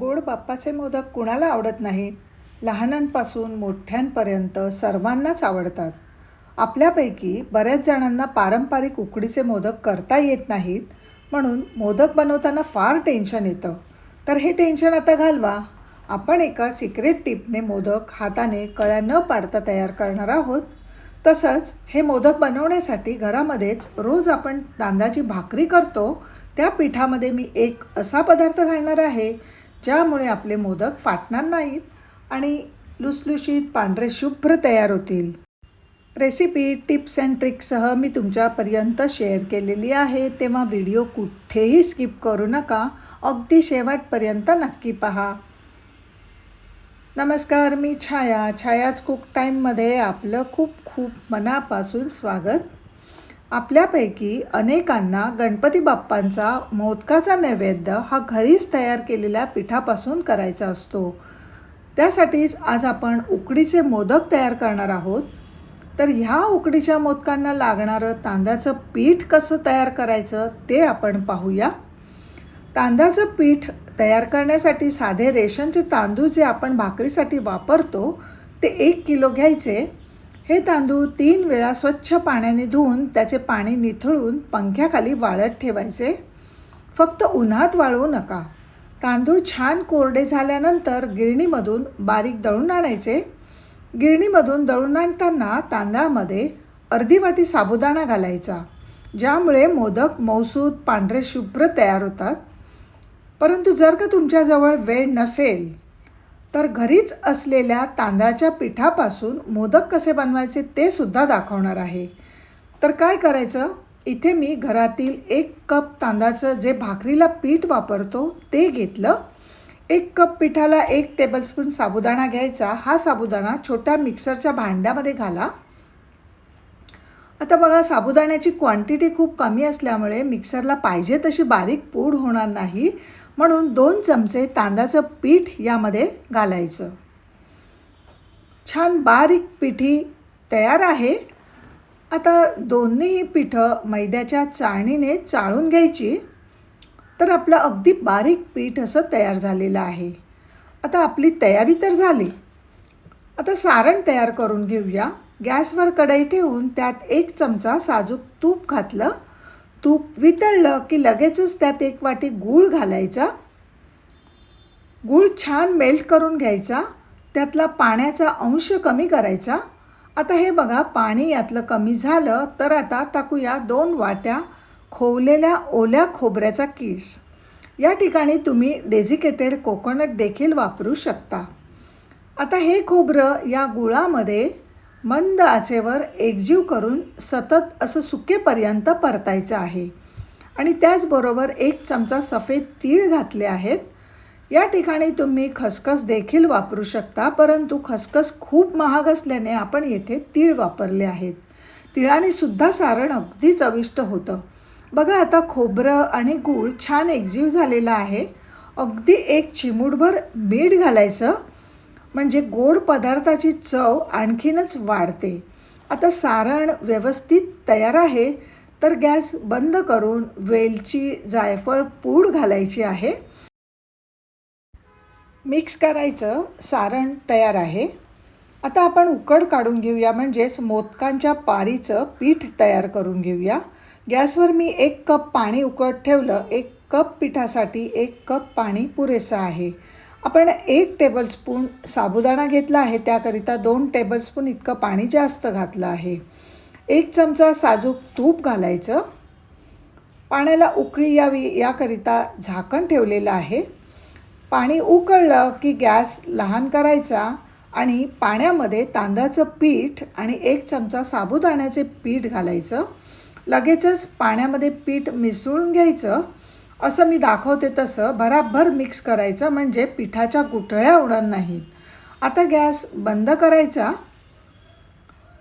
गोड बाप्पाचे मोदक कुणाला आवडत नाहीत? लहानांपासून मोठ्यांपर्यंत सर्वांनाच आवडतात. आपल्यापैकी बऱ्याच जणांना पारंपरिक उकडीचे मोदक करता येत नाहीत म्हणून मोदक बनवताना फार टेन्शन येतं. तर हे टेन्शन आता घालवा. आपण एका सिक्रेट टिपने मोदक हाताने कळ्या न पाडता तयार करणार आहोत. तसंच हे मोदक बनवण्यासाठी घरामध्येच रोज आपण तांदळाची भाकरी करतो. त्या पिठामध्ये मी एक असा पदार्थ घालणार आहे ज्यामुळे आपले मोदक फाटणार नाहीत आणि लुसलुशीत पांढरे शुभ्र तयार होतील. रेसिपी टिप्स अँड ट्रिक्ससह मी तुमच्यापर्यंत शेअर केलेली आहे. तेव्हा व्हिडिओ कुठेही स्किप करू नका. अगदी शेवटपर्यंत नक्की पहा. नमस्कार मी छाया. छायाच कुक टाईममध्ये आपलं खूप खूप मनापासून स्वागत. आपल्यापैकी अनेकांना गणपती बाप्पांचा मोदकाचा नैवेद्य हा घरीच तयार केलेल्या पिठापासून करायचा असतो. त्यासाठीच आज आपण उकडीचे मोदक तयार करणार आहोत. तर ह्या उकडीच्या मोदकांना लागणारं तांदळाचं पीठ कसं तयार करायचं ते आपण पाहूया. तांदळाचं पीठ तयार करण्यासाठी साधे रेशनचे तांदूळ जे आपण भाकरीसाठी वापरतो ते एक किलो घ्यायचे. हे तांदूळ तीन वेळा स्वच्छ पाण्याने धुवून त्याचे पाणी निथळून पंख्याखाली वाळत ठेवायचे. फक्त उन्हात वाळवू नका. तांदूळ छान कोरडे झाल्यानंतर गिरणीमधून बारीक दळून आणायचे. गिरणीमधून दळून आणताना तांदळामध्ये अर्धी वाटी साबुदाणा घालायचा ज्यामुळे मोदक मौसूद पांढरे शुभ्र तयार होतात. परंतु जर का तुमच्याजवळ वेळ नसेल तर घरीच असलेल्या तांदळाच्या पिठापासून मोदक कसे बनवायचे ते सुद्धा दाखवणार आहे. तर काय करायचं? इथे मी घरातील एक कप तांदळाचं जे भाकरीला पीठ वापरतो ते घेतलं. एक कप पिठाला एक टेबलस्पून साबुदाणा घ्यायचा. हा साबुदाणा छोट्या मिक्सरच्या भांड्यामध्ये घाला. आता बघा साबुदाण्याची क्वांटिटी खूप कमी असल्यामुळे मिक्सरला पाहिजे तशी बारीक पूड होणार नाही. म्हणून दोन चमचे तांदळाचं पीठ यामध्ये घालायचं. छान बारीक पिठी तयार आहे. आता दोन्ही पिठं मैद्याच्या चाळणीने चाळून घ्यायची. तर आपलं अगदी बारीक पीठ असं तयार झालेलं आहे. आता आपली तयारी तर झाली. आता सारण तयार करून घेऊया. गॅसवर कढई ठेवून त्यात एक चमचा साजूक तूप घातलं. तूप वितळलं की लगेचच त्यात एक वाटी गूळ घालायचा. गूळ छान मेल्ट करून घ्यायचा. त्यातला पाण्याचा अंश कमी करायचा. आता हे बघा पाणी यातलं कमी झालं तर आता टाकूया दोन वाट्या खोवलेल्या ओल्या खोबऱ्याचा किस. या ठिकाणी तुम्ही डेझिकेटेड कोकोनट देखील वापरू शकता. आता हे खोबरं या गुळामध्ये मंद आचेवर एकजीव करून सतत असं सुकेपर्यंत परतायचं आहे. आणि त्याचबरोबर एक चमचा सफेद तीळ घातले आहेत. या ठिकाणी तुम्ही खसखस देखील वापरू शकता परंतु खसखस खूप महाग असल्याने आपण येथे तीळ वापरले आहेत. तिळाने सुद्धा सारण अगदी चविष्ट होतं. बघा आता खोबरं आणि गूळ छान एकजीव झालेला आहे. अगदी एक चिमूटभर मीठ घालायचं. म्हणजे गोड पदार्थाची चव आणखीनच वाढते. आता सारण व्यवस्थित तयार आहे तर गॅस बंद करून वेलची जायफळ पूड घालायची आहे. मिक्स करायचं सारण तयार आहे. आता आपण उकड काढून घेऊया म्हणजेच मोदकांच्या पारीचं पीठ तयार करून घेऊया. गॅसवर मी एक कप पाणी उकड ठेवलं. एक कप पिठासाठी एक कप पाणी पुरेसं आहे. आपण एक टेबलस्पून साबुदाणा घेतला आहे त्याकरिता दोन टेबलस्पून इतकं पाणी जास्त घातलं आहे. एक चमचा साजूक तूप घालायचं. पाण्याला उकळी यावी याकरिता झाकण ठेवलेलं आहे. पाणी उकळलं की गॅस लहान करायचा आणि पाण्यामध्ये तांदळाचं पीठ आणि एक चमचा साबुदाण्याचे पीठ घालायचं. लगेचच पाण्यामध्ये पीठ मिसळून घ्यायचं. असं मी दाखवते तसं भराभर मिक्स करायचं म्हणजे पिठाच्या गुठळ्या उडत नाहीत. आता गॅस बंद करायचा.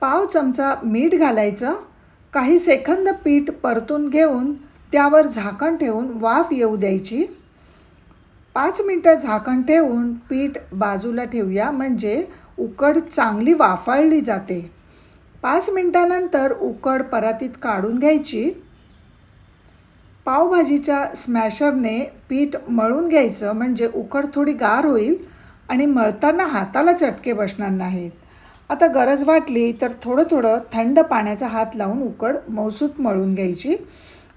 पाव चमचा मीठ घालायचं. काही सेकंद पीठ परतून घेऊन त्यावर झाकण ठेवून वाफ येऊ द्यायची. पाच मिनटं झाकण ठेवून पीठ बाजूला ठेवूया म्हणजे उकड चांगली वाफाळली जाते. पाच मिनटानंतर उकड परातीत काढून घ्यायची. पावभाजीच्या स्मॅशरने पीठ मळून घ्यायचं म्हणजे उकड थोडी गार होईल आणि मळताना हाताला चटके बसणार नाहीत. आता गरज वाटली तर थोडं थोडं थंड पाण्याचा हात लावून उकड मौसूत मळून घ्यायची.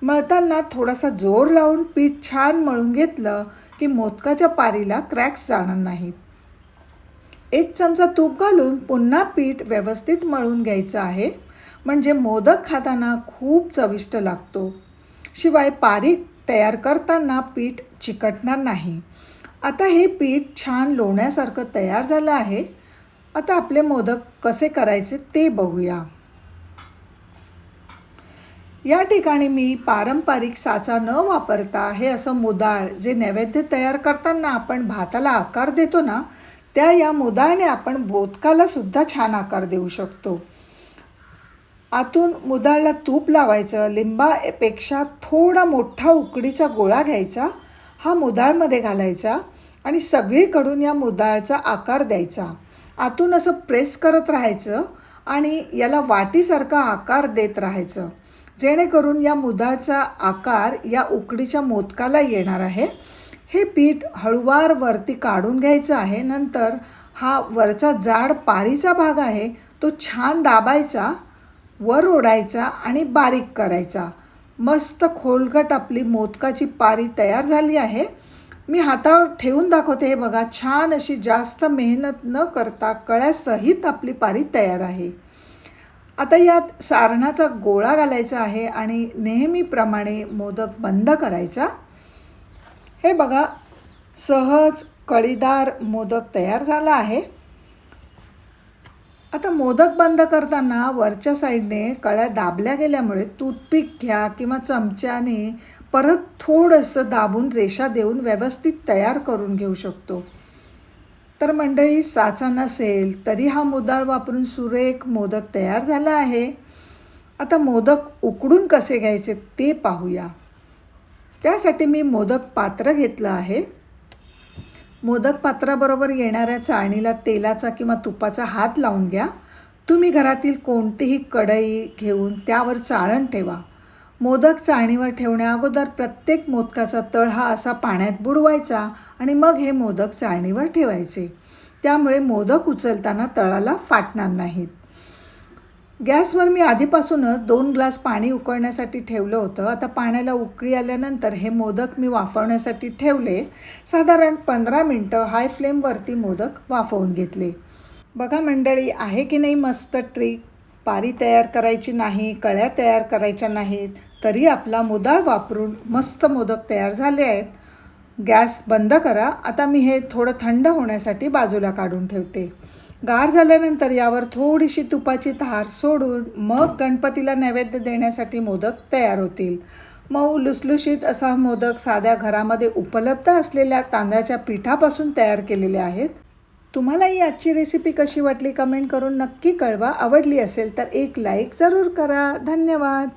मळताना थोडासा जोर लावून पीठ छान मळून घेतलं की मोदकाच्या पारीला क्रॅक्स जाणार नाहीत. एक चमचा तूप घालून पुन्हा पीठ व्यवस्थित मळून घ्यायचं आहे. म्हणजे मोदक खाताना खूप चविष्ट लागतो. शिवाय पारीक तयार करताना पीठ चिकटणार नाही. आता हे पीठ छान लोण्यासारखं तयार झालं आहे. आता आपले मोदक कसे करायचे ते बघूया. या ठिकाणी मी पारंपरिक साचा न वापरता हे असं मुदाळ जे नैवेद्य तयार करताना आपण भाताला आकार देतो ना त्या या मुदाळने आपण बोदकाला सुद्धा छान आकार देऊ शकतो. आतून मुदाळला तूप लावायचं लिंबापेक्षा थोडा मोठा उकडीचा गोळा घ्यायचा हा मुदाळमध्ये घालायचा आणि सगळीकडून या मुदाळचा आकार द्यायचा. आतून असं प्रेस करत राहायचं आणि याला वाटीसारखा आकार देत राहायचं. जेणेकरून या मुदाचा आकार या उकडीच्या मोदकाला येणार आहे. हे पीठ हळुवार वरती काढून घ्यायचं आहे. नंतर हा वरचा जाड पारीचा भाग आहे तो छान दाबायचा वर ओढायचा आणि बारीक करायचा. मस्त खोलगट आपली मोदकाची पारी तयार झाली आहे. मी हातावर ठेवून दाखवते हे बघा. छान अशी जास्त मेहनत न करता कळ्यासहित आपली पारी तयार आहे. आता यात सारणाचा गोळा घालायचा आहे आणि नेहमीप्रमाणे मोदक बंद करायचा. हे बघा सहज कळीदार मोदक तयार झाला आहे. आता मोदक बंद करताना वरच्या साईडने कळ्या दाबल्या गेल्यामुळे टूथपिक घ्या किंवा चमच्याने परत थोडंसं दाबून रेषा देऊन व्यवस्थित तयार करून घेऊ शकतो. तर मंडळी साचा नसेल तरी हा मुदाळ वापरून सुरेख मोदक तयार झाला आहे. आता मोदक उकडून कसे घ्यायचे ते पाहूया. त्यासाठी मी मोदक पात्र घेतलं आहे. मोदक पात्राबरोबर येणाऱ्या चाळणीला तेलाचा किंवा तुपाचा हात लावून घ्या. तुम्ही घरातील कोणतीही कढई घेऊन त्यावर चाळण ठेवा. मोदक चाळणीवर ठेवण्या अगोदर प्रत्येक मोदकाचा तळ हा असा पाण्यात बुडवायचा आणि मग हे मोदक चाळणीवर ठेवायचे. त्यामुळे मोदक उचलताना तळाला फाटणार नाहीत. गॅसवर मी आधीपासूनच दोन ग्लास पाणी उकळण्यासाठी ठेवलं होतं. आता पाण्याला उकळी आल्यानंतर हे मोदक मी वाफवण्यासाठी ठेवले. साधारण पंधरा मिनटं हाय फ्लेमवरती मोदक वाफवून घेतले. बघा मंडळी आहे की नाही मस्त ट्रिक पारी तयार करायची नाही कळ्या तयार करायच्या नाहीत तरी आपला मुदाळ वापरून मस्त मोदक तयार झाले आहेत. गॅस बंद करा. आता मी हे थोडं थंड होण्यासाठी बाजूला काढून ठेवते. गार झाल्यानंतर यावर थोडीशी तुपाची धार सोडून मग गणपतीला नैवेद्य देण्यासाठी मोदक तयार होतील. मऊ लुसलुशीत असा मोदक साध्या घरामध्ये उपलब्ध असलेल्या तांदळाच्या पिठापासून तयार केलेले आहेत. तुम्हाला ही आजची रेसिपी कशी वाटली? कमेंट करून नक्की कळवा. आवडली असेल तर एक लाईक जरूर करा. धन्यवाद!